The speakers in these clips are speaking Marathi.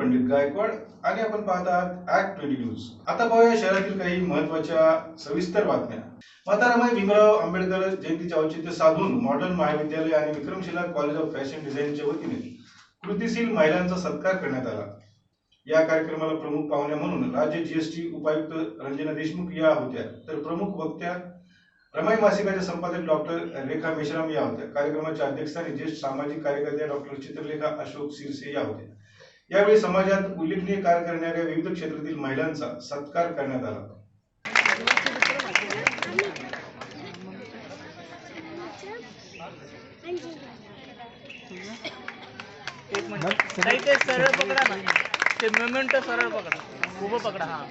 पंडित गायकवाड आणि आपण पाहत आहात ऍक्ट ट्वेंटी न्यूज आता पाहूया शहरातील काही महत्त्वाच्या सविस्तर बातम्या. माता भीमराव आंबेडकर जयंतीचे औचित्य साधून मॉडर्न महाविद्यालय आणि विक्रमशिला कॉलेज ऑफ फॅशन डिझाईनच्या वतीने कृतीशील महिलांचा सत्कार करण्यात आला. या कार्यक्रमाला प्रमुख पाहुण्या म्हणून राज्य जीएसटी उपायुक्त रंजना देशमुख या होत्या. तर प्रमुख वक्त्या रमाई मासिकाच्या संपादक डॉक्टर रेखा मेश्राम या होत्या. कार्यक्रमाच्या अध्यक्षस्थानी ज्येष्ठ सामाजिक कार्यकर्त्या डॉक्टर चित्रलेखा अशोक सिरसे या होत्या. यावेळी समाजात उल्लेखनीय कार्य करणाऱ्या विविध क्षेत्रातील महिलांचा सत्कार करण्यात आला. सरळ पकडा ना. ते मोमेंट सरळ पकडा. उभं पकडा हा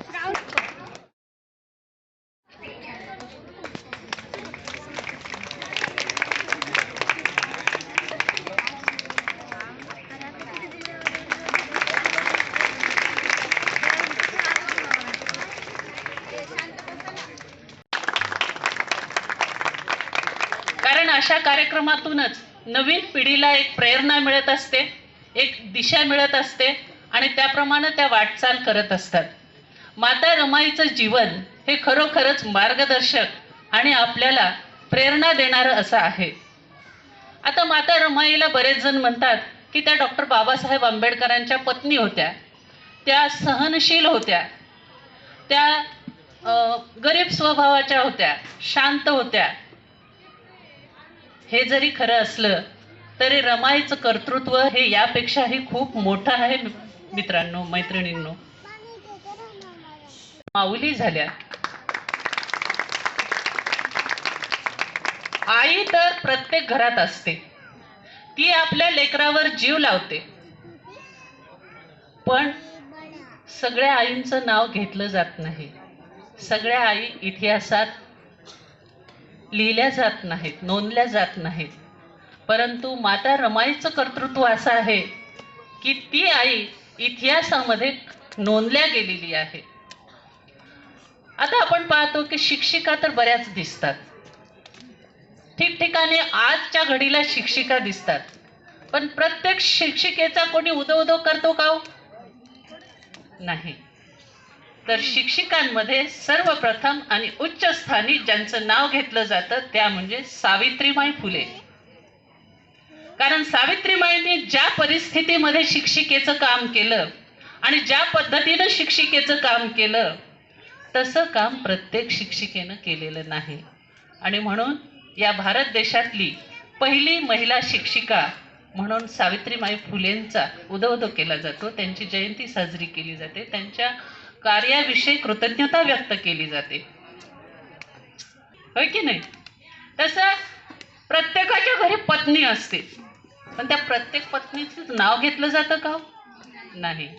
कारण अशा कार्यक्रमातूनच नवीन पिढीला एक प्रेरणा मिळत असते एक दिशा मिळत असते आणि त्याप्रमाणे त्या वाटचाल करत असतात. माता रमाईचं जीवन हे खरोखरच मार्गदर्शक आणि आपल्याला प्रेरणा देणारं असं आहे. आता माता रमाईला बरेच जण म्हणतात की त्या डॉक्टर बाबासाहेब आंबेडकरांच्या पत्नी होत्या. त्या सहनशील होत्या. त्या गरीब स्वभावाच्या होत्या शांत होत्या. हे जरी खरं असलं तरी रमाईचं कर्तृत्व हे यापेक्षाही खूप मोठं आहे मित्रांनो मैत्रिणींनो. माऊली झाल्या. आई तर प्रत्येक घरात असते. ती आपल्या लेकरावर जीव लावते. पण सगळ्या आईंचं नाव घेतलं जात नाही. सगळ्या आई इतिहासात लिहिल्या जात नाहीत नोंदल्या जात नाहीत. परंतु माता रमाईचं कर्तृत्व असं आहे की ती आई इतिहासामध्ये नोंदल्या गेलेली आहे. आता आपण पाहतो की शिक्षिका तर बऱ्याच दिसतात. ठिकठिकाणी आजच्या घडीला शिक्षिका दिसतात. पण प्रत्येक शिक्षिकेचा कोणी उदो उदो करतो का हो? नाही. तर शिक्षिकांमध्ये सर्वप्रथम आणि उच्च स्थानी ज्यांचं नाव घेतलं जातं त्या म्हणजे सावित्रीमाई फुले. कारण सावित्रीमाईंनी ज्या परिस्थितीमध्ये शिक्षिकेचं काम केलं आणि ज्या पद्धतीनं शिक्षिकेचं काम केलं तसं काम प्रत्येक शिक्षिकेनं केलेलं नाही. आणि म्हणून या भारत देशातली पहिली महिला शिक्षिका म्हणून सावित्रीमाई फुलेंचा उदोदो केला जातो. त्यांची जयंती साजरी केली जाते. त्यांच्या कार्याविषयी कृतज्ञता व्यक्त केली जाते. होय की नाही? तसं प्रत्येकाच्या घरी पत्नी असते. पण त्या प्रत्येक पत्नीचं नाव घेतलं जातं का हो? नाही.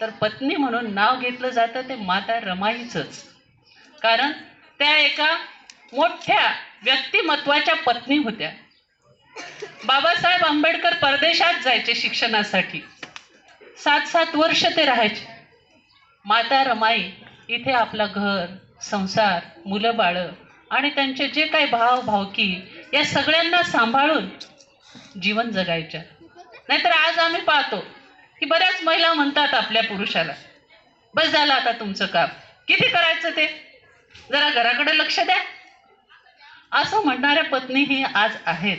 तर पत्नी म्हणून नाव घेतलं जातं ते माता रमाईचंच. कारण त्या एका मोठ्या व्यक्तिमत्वाच्या पत्नी होत्या. बाबासाहेब आंबेडकर परदेशात जायचे शिक्षणासाठी. सात सात वर्ष ते राहायचे. माता रमाई इथे आपलं घर संसार मुलं बाळं आणि त्यांचे जे काही भाव भावकी या सगळ्यांना सांभाळून जीवन जगायच्या. नाहीतर आज आम्ही पाहतो की बऱ्याच महिला म्हणतात आपल्या पुरुषाला बस झालं आता तुमचं काम. किती करायचं ते? जरा घराकडे लक्ष द्या. असं म्हणणाऱ्या पत्नीही आज आहेत.